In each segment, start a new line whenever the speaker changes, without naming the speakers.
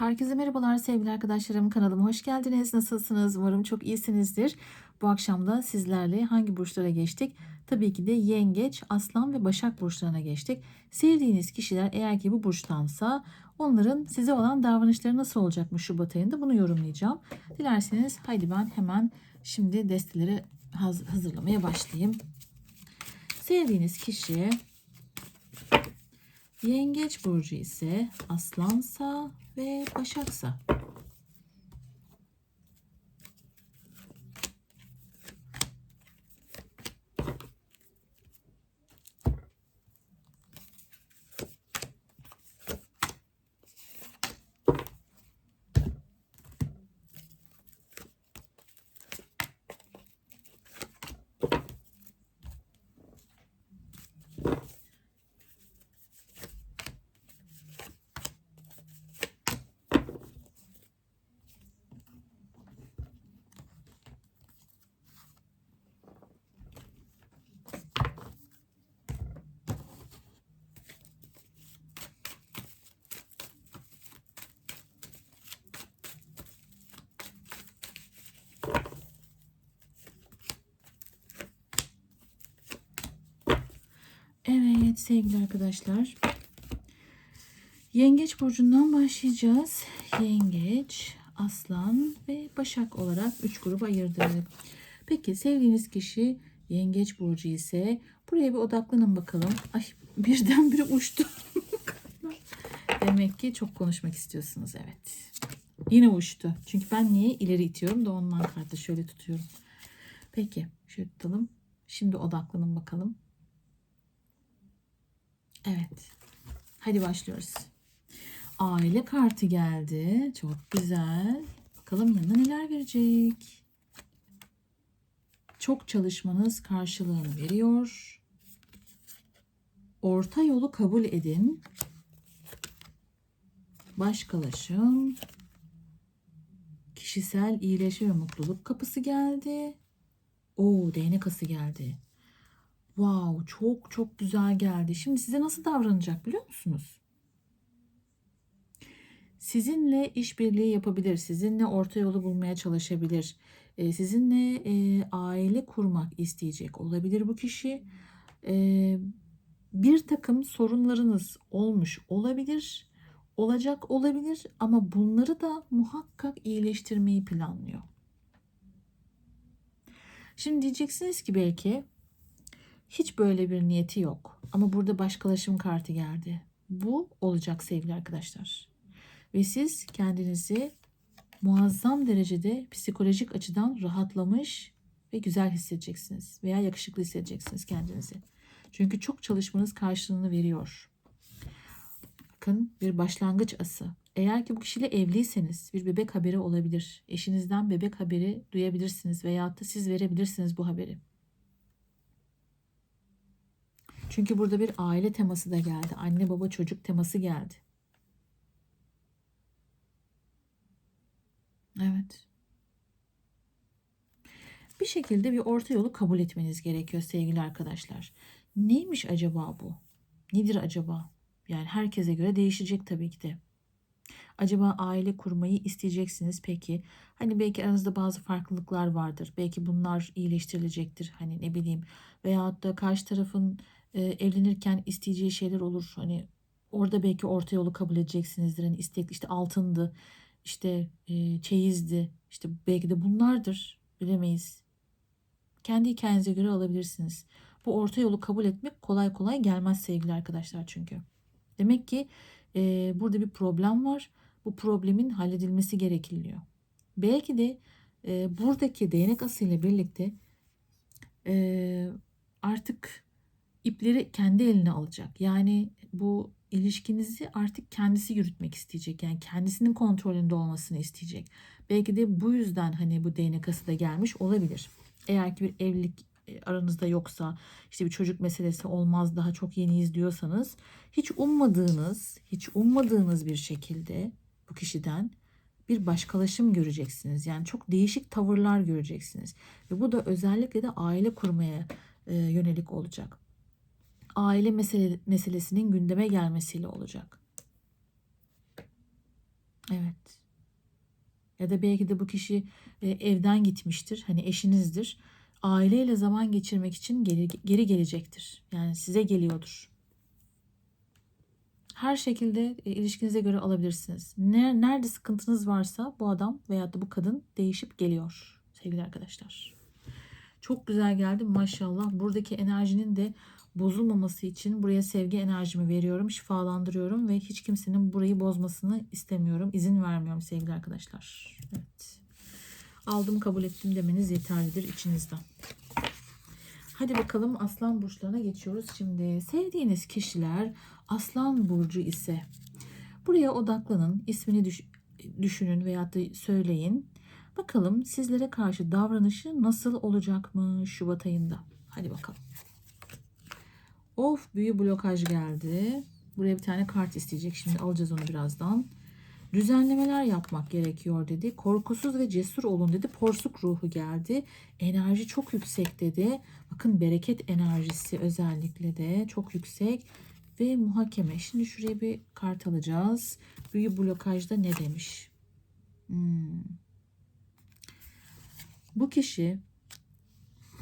Herkese merhabalar sevgili arkadaşlarım. Kanalıma hoş geldiniz. Nasılsınız? Umarım çok iyisinizdir. Bu akşam da sizlerle hangi burçlara geçtik? Tabii ki de Yengeç, Aslan ve Başak burçlarına geçtik. Sevdiğiniz kişiler eğer ki bu burçtansa onların size olan davranışları nasıl olacakmış Şubat ayında bunu yorumlayacağım. Dilerseniz haydi ben hemen şimdi desteleri haz- hazırlamaya başlayayım. Sevdiğiniz kişi Yengeç burcu ise Aslansa ve Başaksa. Evet sevgili arkadaşlar. Yengeç burcundan başlayacağız. Yengeç, Aslan ve Başak olarak 3 gruba ayırdık. Peki sevdiğiniz kişi Yengeç burcu ise buraya bir odaklanın bakalım. Ay birdenbire uçtu. Demek ki çok konuşmak istiyorsunuz evet. Yine uçtu. Çünkü ben niye ileri itiyorum da ondan kartı şöyle tutuyorum. Peki şöyle tutalım. Şimdi odaklanın bakalım. Evet. Hadi başlıyoruz. Aile kartı geldi. Çok güzel. Bakalım yanına neler verecek. Çok çalışmanız karşılığını veriyor. Orta yolu kabul edin. Başkalaşım. Kişisel iyileşme ve mutluluk kapısı geldi. Oo, değnek ası geldi. Wow, çok çok güzel geldi. Şimdi size nasıl davranacak biliyor musunuz? Sizinle işbirliği yapabilir, sizinle orta yolu bulmaya çalışabilir, e, sizinle e, aile kurmak isteyecek olabilir bu kişi. E, bir takım sorunlarınız olmuş olabilir, olacak olabilir ama bunları da muhakkak iyileştirmeyi planlıyor. Şimdi diyeceksiniz ki belki hiç böyle bir niyeti yok. Ama burada başkalaşım kartı geldi. Bu olacak sevgili arkadaşlar. Ve siz kendinizi muazzam derecede psikolojik açıdan rahatlamış ve güzel hissedeceksiniz. Veya yakışıklı hissedeceksiniz kendinizi. Çünkü çok çalışmanız karşılığını veriyor. Bakın bir başlangıç ası. Eğer ki bu kişiyle evliyseniz bir bebek haberi olabilir. Eşinizden bebek haberi duyabilirsiniz veyahut da siz verebilirsiniz bu haberi. Çünkü burada bir aile teması da geldi. Anne baba çocuk teması geldi. Evet. Bir şekilde bir orta yolu kabul etmeniz gerekiyor sevgili arkadaşlar. Neymiş acaba bu? Nedir acaba? Yani herkese göre değişecek tabii ki de. Acaba aile kurmayı isteyeceksiniz peki. Hani belki aranızda bazı farklılıklar vardır. Belki bunlar iyileştirilecektir. Hani ne bileyim. Veyahut da karşı tarafın e, evlenirken isteyeceği şeyler olur. Hani orada belki orta yolu kabul edeceksinizdir. Hani istek işte altındı, işte e, çeyizdi, işte belki de bunlardır. Bilemeyiz. Kendi hikayenize göre alabilirsiniz. Bu orta yolu kabul etmek kolay kolay gelmez sevgili arkadaşlar çünkü. Demek ki e, burada bir problem var. Bu problemin halledilmesi gerekiliyor. Belki de e, buradaki değnek asıyla birlikte e, artık ipleri kendi eline alacak. Yani bu ilişkinizi artık kendisi yürütmek isteyecek. Yani kendisinin kontrolünde olmasını isteyecek. Belki de bu yüzden hani bu değnek ası da gelmiş olabilir. Eğer ki bir evlilik e, aranızda yoksa işte bir çocuk meselesi olmaz daha çok yeniyiz diyorsanız hiç ummadığınız hiç ummadığınız bir şekilde bu kişiden bir başkalaşım göreceksiniz. Yani çok değişik tavırlar göreceksiniz. Ve bu da özellikle de aile kurmaya e, yönelik olacak aile mesele, meselesinin gündeme gelmesiyle olacak. Evet. Ya da belki de bu kişi e, evden gitmiştir. Hani eşinizdir. Aileyle zaman geçirmek için geri, geri gelecektir. Yani size geliyordur. Her şekilde e, ilişkinize göre alabilirsiniz. Ne, nerede sıkıntınız varsa bu adam veya da bu kadın değişip geliyor sevgili arkadaşlar. Çok güzel geldi maşallah. Buradaki enerjinin de bozulmaması için buraya sevgi enerjimi veriyorum, şifalandırıyorum ve hiç kimsenin burayı bozmasını istemiyorum, izin vermiyorum sevgili arkadaşlar. Evet. Aldım, kabul ettim demeniz yeterlidir içinizden. Hadi bakalım aslan burçlarına geçiyoruz. Şimdi sevdiğiniz kişiler aslan burcu ise buraya odaklanın, ismini düş- düşünün veya da söyleyin. Bakalım sizlere karşı davranışı nasıl olacak mı Şubat ayında? Hadi bakalım. Of büyü blokaj geldi. Buraya bir tane kart isteyecek. Şimdi alacağız onu birazdan. Düzenlemeler yapmak gerekiyor dedi. Korkusuz ve cesur olun dedi. Porsuk ruhu geldi. Enerji çok yüksek dedi. Bakın bereket enerjisi özellikle de çok yüksek. Ve muhakeme. Şimdi şuraya bir kart alacağız. Büyü blokajda ne demiş? Hmm. Bu kişi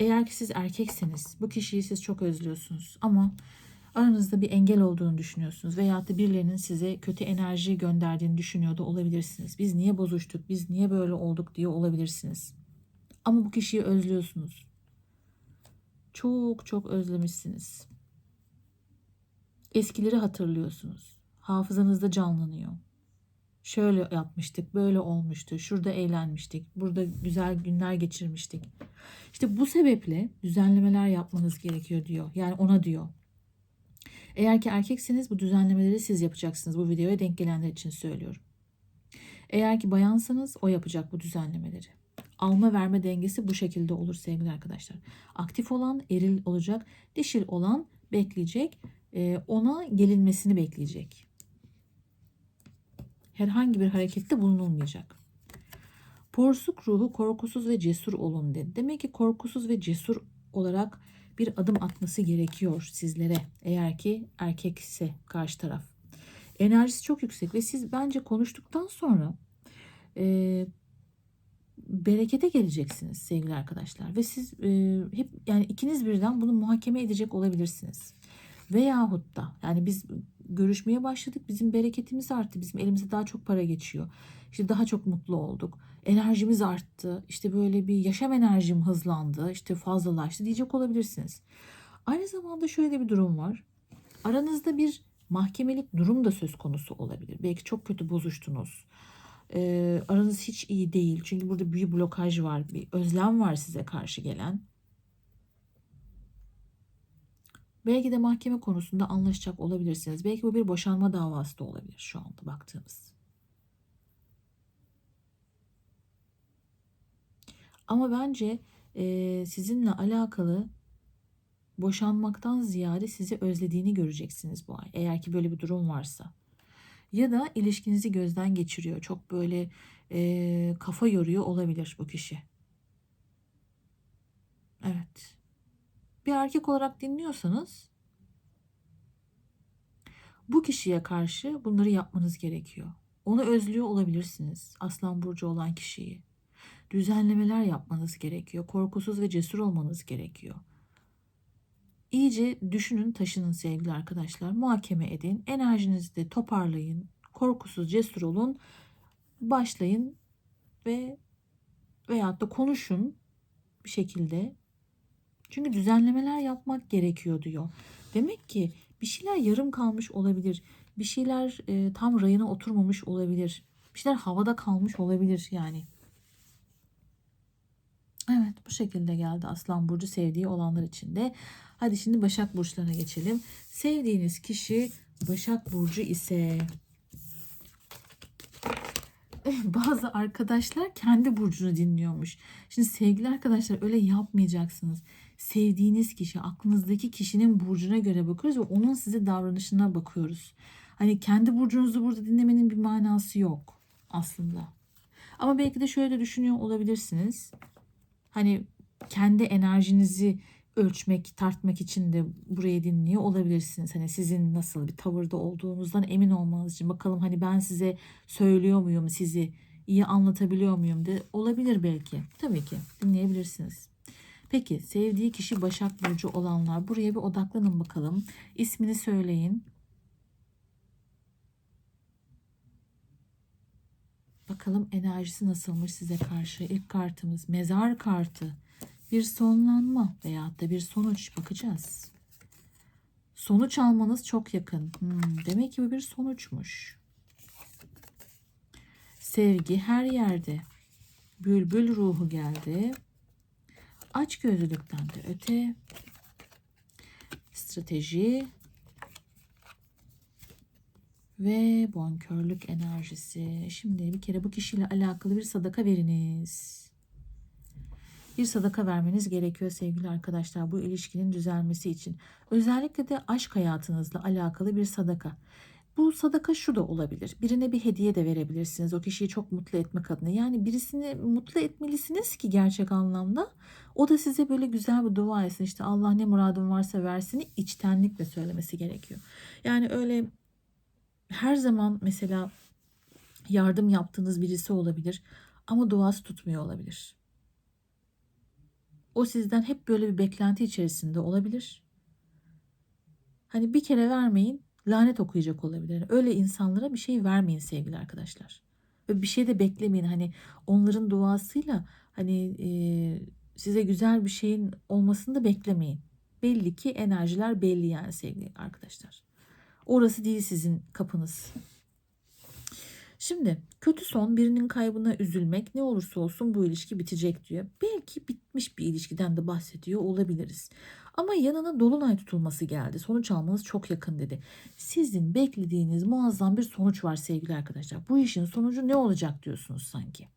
eğer ki siz erkekseniz bu kişiyi siz çok özlüyorsunuz ama aranızda bir engel olduğunu düşünüyorsunuz veya da birilerinin size kötü enerji gönderdiğini düşünüyor da olabilirsiniz. Biz niye bozuştuk, biz niye böyle olduk diye olabilirsiniz. Ama bu kişiyi özlüyorsunuz. Çok çok özlemişsiniz. Eskileri hatırlıyorsunuz. Hafızanızda canlanıyor. Şöyle yapmıştık, böyle olmuştu, şurada eğlenmiştik, burada güzel günler geçirmiştik. İşte bu sebeple düzenlemeler yapmanız gerekiyor diyor. Yani ona diyor. Eğer ki erkekseniz bu düzenlemeleri siz yapacaksınız. Bu videoya denk gelenler için söylüyorum. Eğer ki bayansanız o yapacak bu düzenlemeleri. Alma verme dengesi bu şekilde olur sevgili arkadaşlar. Aktif olan eril olacak, dişil olan bekleyecek, e, ona gelinmesini bekleyecek. Herhangi bir harekette bulunulmayacak. Porsuk ruhu korkusuz ve cesur olun dedi. Demek ki korkusuz ve cesur olarak bir adım atması gerekiyor sizlere. Eğer ki erkekse karşı taraf. Enerjisi çok yüksek ve siz bence konuştuktan sonra e, berekete geleceksiniz sevgili arkadaşlar. Ve siz e, hep yani ikiniz birden bunu muhakeme edecek olabilirsiniz. Veyahut da yani biz görüşmeye başladık. Bizim bereketimiz arttı. Bizim elimize daha çok para geçiyor. İşte daha çok mutlu olduk. Enerjimiz arttı. İşte böyle bir yaşam enerjim hızlandı. İşte fazlalaştı diyecek olabilirsiniz. Aynı zamanda şöyle bir durum var. Aranızda bir mahkemelik durum da söz konusu olabilir. Belki çok kötü bozuştunuz. Ee, aranız hiç iyi değil. Çünkü burada büyük blokaj var. Bir özlem var size karşı gelen. Belki de mahkeme konusunda anlaşacak olabilirsiniz. Belki bu bir boşanma davası da olabilir şu anda baktığımız. Ama bence e, sizinle alakalı boşanmaktan ziyade sizi özlediğini göreceksiniz bu ay. Eğer ki böyle bir durum varsa. Ya da ilişkinizi gözden geçiriyor. Çok böyle e, kafa yoruyor olabilir bu kişi. Evet. Bir erkek olarak dinliyorsanız bu kişiye karşı bunları yapmanız gerekiyor. Onu özlüyor olabilirsiniz. Aslan burcu olan kişiyi. Düzenlemeler yapmanız gerekiyor. Korkusuz ve cesur olmanız gerekiyor. İyice düşünün, taşının sevgili arkadaşlar. Muhakeme edin. Enerjinizi de toparlayın. Korkusuz, cesur olun. Başlayın ve veyahut da konuşun bir şekilde. Çünkü düzenlemeler yapmak gerekiyor diyor. Demek ki bir şeyler yarım kalmış olabilir. Bir şeyler e, tam rayına oturmamış olabilir. Bir şeyler havada kalmış olabilir yani. Evet bu şekilde geldi Aslan Burcu sevdiği olanlar için de. Hadi şimdi Başak Burçlarına geçelim. Sevdiğiniz kişi Başak Burcu ise bazı arkadaşlar kendi burcunu dinliyormuş. Şimdi sevgili arkadaşlar öyle yapmayacaksınız. Sevdiğiniz kişi, aklınızdaki kişinin burcuna göre bakıyoruz ve onun size davranışına bakıyoruz. Hani kendi burcunuzu burada dinlemenin bir manası yok aslında. Ama belki de şöyle de düşünüyor olabilirsiniz. Hani kendi enerjinizi ölçmek, tartmak için de burayı dinliyor olabilirsiniz. Hani sizin nasıl bir tavırda olduğunuzdan emin olmanız için bakalım hani ben size söylüyor muyum, sizi iyi anlatabiliyor muyum de olabilir belki. Tabii ki dinleyebilirsiniz. Peki sevdiği kişi Başak Burcu olanlar buraya bir odaklanın bakalım. İsmini söyleyin. Bakalım enerjisi nasılmış size karşı. İlk kartımız mezar kartı. Bir sonlanma veyahut da bir sonuç bakacağız. Sonuç almanız çok yakın. Hmm, demek ki bu bir sonuçmuş. Sevgi her yerde. Bülbül ruhu geldi. Aç gözlülükten de öte. Strateji ve bonkörlük enerjisi. Şimdi bir kere bu kişiyle alakalı bir sadaka veriniz. Bir sadaka vermeniz gerekiyor sevgili arkadaşlar bu ilişkinin düzelmesi için. Özellikle de aşk hayatınızla alakalı bir sadaka. Bu sadaka şu da olabilir. Birine bir hediye de verebilirsiniz. O kişiyi çok mutlu etmek adına. Yani birisini mutlu etmelisiniz ki gerçek anlamda. O da size böyle güzel bir dua etsin. İşte Allah ne muradın varsa versini içtenlikle söylemesi gerekiyor. Yani öyle her zaman mesela yardım yaptığınız birisi olabilir ama duası tutmuyor olabilir. O sizden hep böyle bir beklenti içerisinde olabilir. Hani bir kere vermeyin, lanet okuyacak olabilir. Yani öyle insanlara bir şey vermeyin sevgili arkadaşlar. Ve bir şey de beklemeyin. Hani onların duasıyla hani e, size güzel bir şeyin olmasını da beklemeyin. Belli ki enerjiler belli yani sevgili arkadaşlar. Orası değil sizin kapınız. Şimdi kötü son birinin kaybına üzülmek ne olursa olsun bu ilişki bitecek diyor. Belki bitmiş bir ilişkiden de bahsediyor olabiliriz. Ama yanına dolunay tutulması geldi. Sonuç almanız çok yakın dedi. Sizin beklediğiniz muazzam bir sonuç var sevgili arkadaşlar. Bu işin sonucu ne olacak diyorsunuz sanki.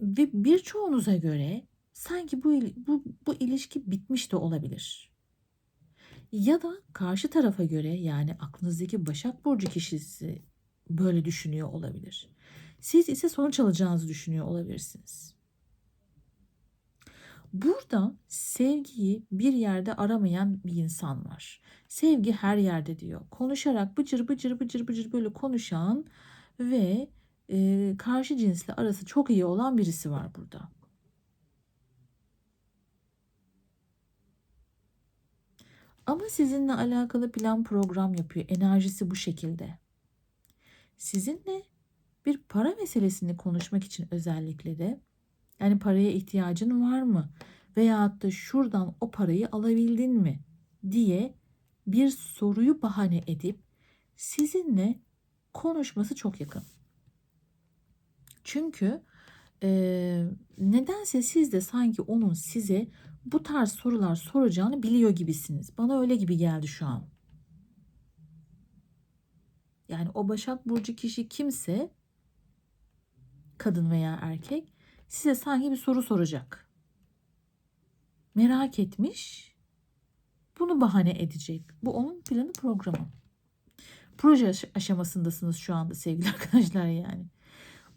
Ve birçoğunuza göre sanki bu, bu, bu ilişki bitmiş de olabilir. Ya da karşı tarafa göre yani aklınızdaki Başak Burcu kişisi böyle düşünüyor olabilir. Siz ise sonuç alacağınızı düşünüyor olabilirsiniz. Burada sevgiyi bir yerde aramayan bir insan var. Sevgi her yerde diyor. Konuşarak bıcır bıcır bıcır bıcır böyle konuşan ve e, karşı cinsle arası çok iyi olan birisi var burada. Ama sizinle alakalı plan program yapıyor. Enerjisi bu şekilde. Sizinle bir para meselesini konuşmak için özellikle de yani paraya ihtiyacın var mı? Veyahut da şuradan o parayı alabildin mi? diye bir soruyu bahane edip sizinle konuşması çok yakın. Çünkü e, nedense siz de sanki onun size bu tarz sorular soracağını biliyor gibisiniz. Bana öyle gibi geldi şu an. Yani o Başak Burcu kişi kimse kadın veya erkek size sanki bir soru soracak. Merak etmiş. Bunu bahane edecek. Bu onun planı programı. Proje aşamasındasınız şu anda sevgili arkadaşlar yani.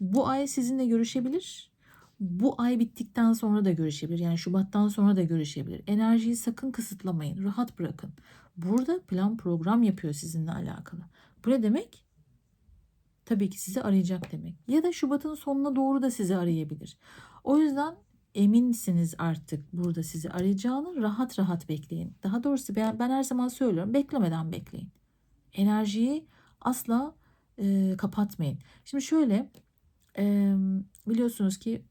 Bu ay sizinle görüşebilir bu ay bittikten sonra da görüşebilir. Yani Şubat'tan sonra da görüşebilir. Enerjiyi sakın kısıtlamayın. Rahat bırakın. Burada plan program yapıyor sizinle alakalı. Bu ne demek? Tabii ki sizi arayacak demek. Ya da Şubat'ın sonuna doğru da sizi arayabilir. O yüzden eminsiniz artık burada sizi arayacağını rahat rahat bekleyin. Daha doğrusu ben, ben her zaman söylüyorum beklemeden bekleyin. Enerjiyi asla e, kapatmayın. Şimdi şöyle e, biliyorsunuz ki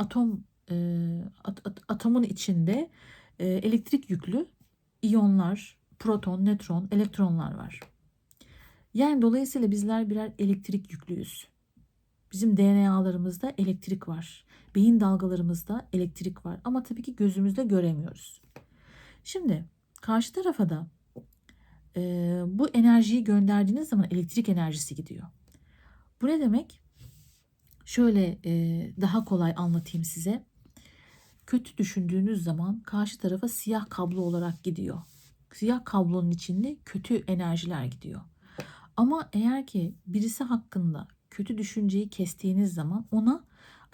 atom e, at, at, atomun içinde e, elektrik yüklü iyonlar, proton, nötron, elektronlar var. Yani dolayısıyla bizler birer elektrik yüklüyüz. Bizim DNA'larımızda elektrik var. Beyin dalgalarımızda elektrik var. Ama tabii ki gözümüzle göremiyoruz. Şimdi karşı tarafa da e, bu enerjiyi gönderdiğiniz zaman elektrik enerjisi gidiyor. Bu ne demek? Şöyle e, daha kolay anlatayım size. Kötü düşündüğünüz zaman karşı tarafa siyah kablo olarak gidiyor. Siyah kablonun içinde kötü enerjiler gidiyor. Ama eğer ki birisi hakkında kötü düşünceyi kestiğiniz zaman ona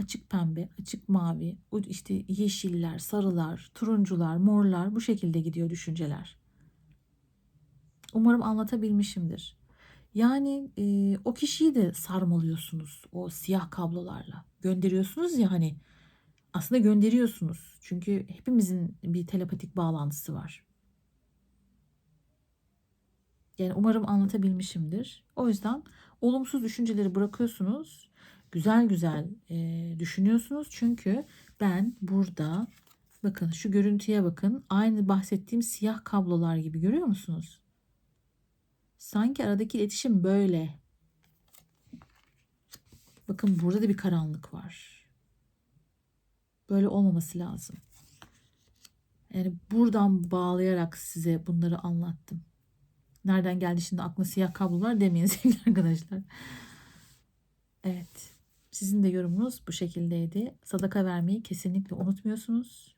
açık pembe, açık mavi, işte yeşiller, sarılar, turuncular, morlar bu şekilde gidiyor düşünceler. Umarım anlatabilmişimdir. Yani e, o kişiyi de sarmalıyorsunuz o siyah kablolarla. Gönderiyorsunuz ya hani aslında gönderiyorsunuz. Çünkü hepimizin bir telepatik bağlantısı var. Yani umarım anlatabilmişimdir. O yüzden olumsuz düşünceleri bırakıyorsunuz. Güzel güzel e, düşünüyorsunuz. Çünkü ben burada bakın şu görüntüye bakın. Aynı bahsettiğim siyah kablolar gibi görüyor musunuz? Sanki aradaki iletişim böyle. Bakın burada da bir karanlık var. Böyle olmaması lazım. Yani buradan bağlayarak size bunları anlattım. Nereden geldi şimdi aklına siyah kablolar demeyin sevgili arkadaşlar. Evet. Sizin de yorumunuz bu şekildeydi. Sadaka vermeyi kesinlikle unutmuyorsunuz.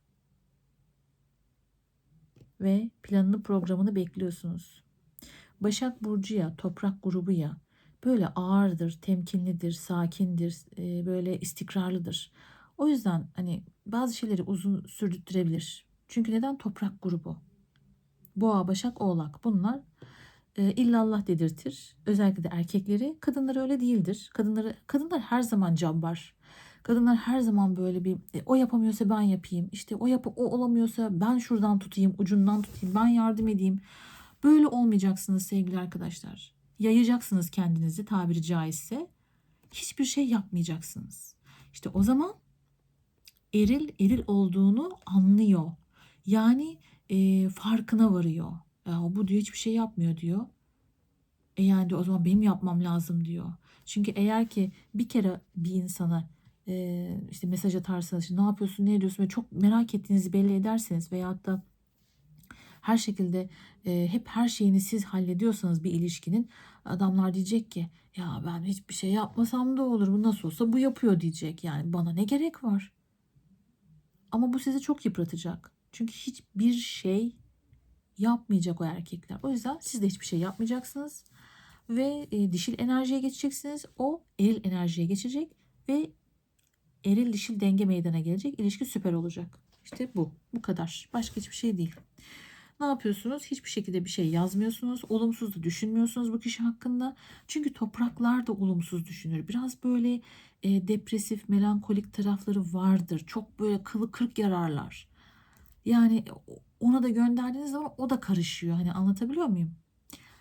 Ve planını programını bekliyorsunuz. Başak Burcu ya, toprak grubu ya böyle ağırdır, temkinlidir, sakindir, e, böyle istikrarlıdır. O yüzden hani bazı şeyleri uzun sürdürtürebilir. Çünkü neden toprak grubu? Boğa, Başak, Oğlak bunlar e, illallah dedirtir. Özellikle de erkekleri. Kadınları öyle değildir. Kadınları kadınlar her zaman cabbar. Kadınlar her zaman böyle bir e, o yapamıyorsa ben yapayım. İşte o yap o olamıyorsa ben şuradan tutayım, ucundan tutayım, ben yardım edeyim. Böyle olmayacaksınız sevgili arkadaşlar. Yayacaksınız kendinizi tabiri caizse. Hiçbir şey yapmayacaksınız. İşte o zaman eril eril olduğunu anlıyor. Yani e, farkına varıyor. Ya, bu diyor hiçbir şey yapmıyor diyor. E yani diyor, o zaman benim yapmam lazım diyor. Çünkü eğer ki bir kere bir insana e, işte mesaj atarsanız işte ne yapıyorsun ne ediyorsun ve çok merak ettiğinizi belli ederseniz veyahut da her şekilde e, hep her şeyini siz hallediyorsanız bir ilişkinin adamlar diyecek ki ya ben hiçbir şey yapmasam da olur bu nasıl olsa bu yapıyor. diyecek. Yani bana ne gerek var? Ama bu sizi çok yıpratacak. Çünkü hiçbir şey yapmayacak o erkekler. O yüzden siz de hiçbir şey yapmayacaksınız ve e, dişil enerjiye geçeceksiniz. O eril enerjiye geçecek ve eril dişil denge meydana gelecek. İlişki süper olacak. İşte bu. Bu kadar. Başka hiçbir şey değil. Ne yapıyorsunuz? Hiçbir şekilde bir şey yazmıyorsunuz. Olumsuz da düşünmüyorsunuz bu kişi hakkında. Çünkü topraklar da olumsuz düşünür. Biraz böyle e, depresif, melankolik tarafları vardır. Çok böyle kılı kırk yararlar. Yani ona da gönderdiğiniz zaman o da karışıyor. Hani anlatabiliyor muyum?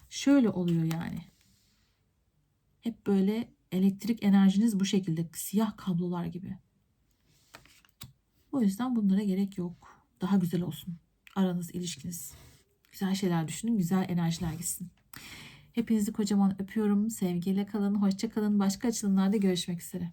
Şöyle oluyor yani. Hep böyle elektrik enerjiniz bu şekilde siyah kablolar gibi. O yüzden bunlara gerek yok. Daha güzel olsun aranız, ilişkiniz. Güzel şeyler düşünün, güzel enerjiler gitsin. Hepinizi kocaman öpüyorum. Sevgiyle kalın, hoşça kalın. Başka açılımlarda görüşmek üzere.